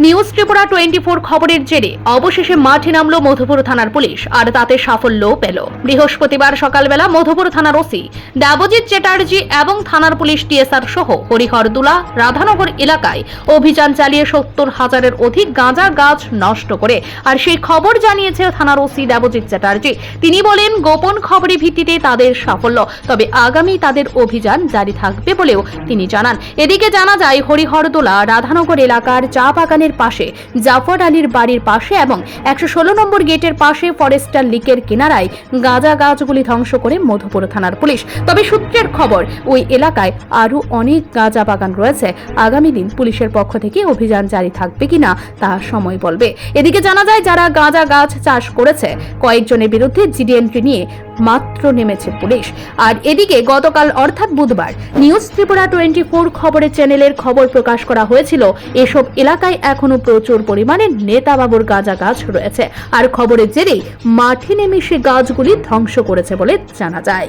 News Tripura twenty four খবরের জেরে অবশেষে মাঠে নামলো মধুপুর থানার পুলিশ, আর তাতে সাফল্যও পেল। বৃহস্পতিবার সকালবেলা মধুপুর থানার ওসি দেবজিৎ চ্যাটার্জি এবং থানার পুলিশ টিএসআর সহ হরিহরদুলা, রাধানগর এলাকায় অভিযান চালিয়ে সত্তর হাজারের অধিক গাঁজা গাছ নষ্ট করে। আর সেই খবর জানিয়েছে থানার ওসি দেবজিৎ চ্যাটার্জি। তিনি বলেন, গোপন খবরের ভিত্তিতে তাদের সাফল্য, তবে আগামী তাদের অভিযান জারি থাকবে বলেও তিনি জানান। এদিকে জানা যায়, হরিহরদোলা, রাধানগর এলাকার চা বাগানের পাশে, জাফর আলীর বাড়ির পাশে এবং একশো ষোলো নম্বর গেটের পাশে ফরেস্টার লিকের কিনারায় গাঁজা গাছগুলি ধ্বংস করে মধুপুর থানার পুলিশ। তবে সূত্রের খবর, ওই এলাকায় আরও অনেক গাঁজা বাগান রয়েছে। আগামী দিন পুলিশের পক্ষ থেকে অভিযান জারি থাকবে কিনা তা সময় বলবে। এদিকে জানা যায়, যারা গাঁজা গাছ চাষ করেছে, কয়েকজনের বিরুদ্ধে জিডি এন্ট্রি নিয়ে মাত্র নেমেছে পুলিশ। আর এদিকে গতকাল, অর্থাৎ বুধবার, নিউজ ত্রিপুরা টোয়েন্টি ফোর খবরের চ্যানেলের খবর প্রকাশ করা হয়েছিল, এসব এলাকায় এখনও প্রচুর পরিমাণে নেতাবাবুর গাঁজা গাছ রয়েছে। আর খবরের জেরেই মাঠে নেমে সে গাছগুলি ধ্বংস করেছে বলে জানা যায়।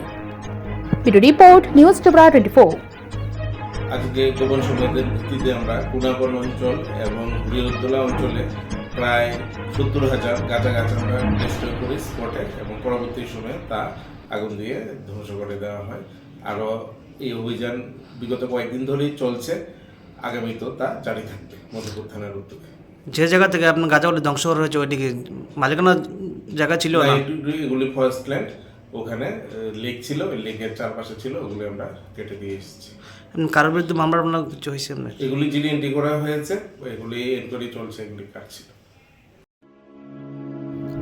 Report, news Tripura twenty four. আজকে গোপন সংবাদের ভিত্তিতে আমরা কুনাবন অঞ্চল এবং বৃহত্তলা অঞ্চলে প্রায় সত্তর হাজার গাছা গাছ আমরা করি স্পটে এবং পরবর্তী সময়ে তা আগুন দিয়ে ধ্বংস করে দেওয়া হয়। আরও এই অভিযান বিগত কয়েকদিন ধরেই চলছে। আগামীতেও তা জারি থাকবে মধুপুর থানার উদ্যোগে। যে জায়গা থেকে আপনার গাছাগুলি ধ্বংস করা হয়েছে ওইদিকে মালিকানা জায়গা ছিল না? এগুলি- ফরেস্ট ল্যান্ড ওখানে লেক ছিল ওই লেকের চারপাশে ছিল ওগুলি আমরা কেটে দিয়ে এসেছি। কারোর বিরুদ্ধে মামলা কিছু হয়েছে এগুলি যিনি এন্ট্রি করা হয়েছে এগুলি এনকোয়ারি চলছে এগুলি কাটছিল।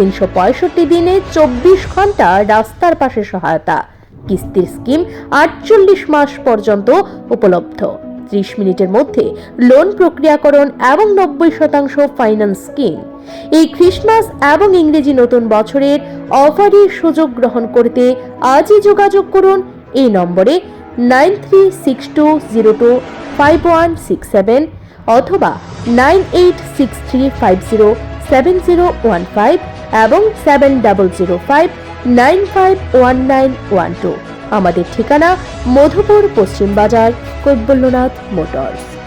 তিনশো পঁয়ষট্টি দিনে চব্বিশ ঘণ্টা রাস্তার পাশে সহায়তা। কিস্তির স্কিম আটচল্লিশ মাস পর্যন্ত উপলব্ধ। ত্রিশ মিনিটের মধ্যে লোন প্রক্রিয়াকরণ এবং নব্বই শতাংশ ফাইন্যান্স স্কিম। এই ক্রিসমাস এবং ইংরেজি নতুন বছরের অফারের সুযোগ গ্রহণ করতে আজই যোগাযোগ করুন। এই নম্বরে nine three six two zero two five one six seven অথবা nine eight six three five zero seven zero one five এবং seven double zero five nine five one nine one two আমাদের ঠিকানা মধুপুর, পশ্চিম বাজার কৈবল্যনাথ মোটরস।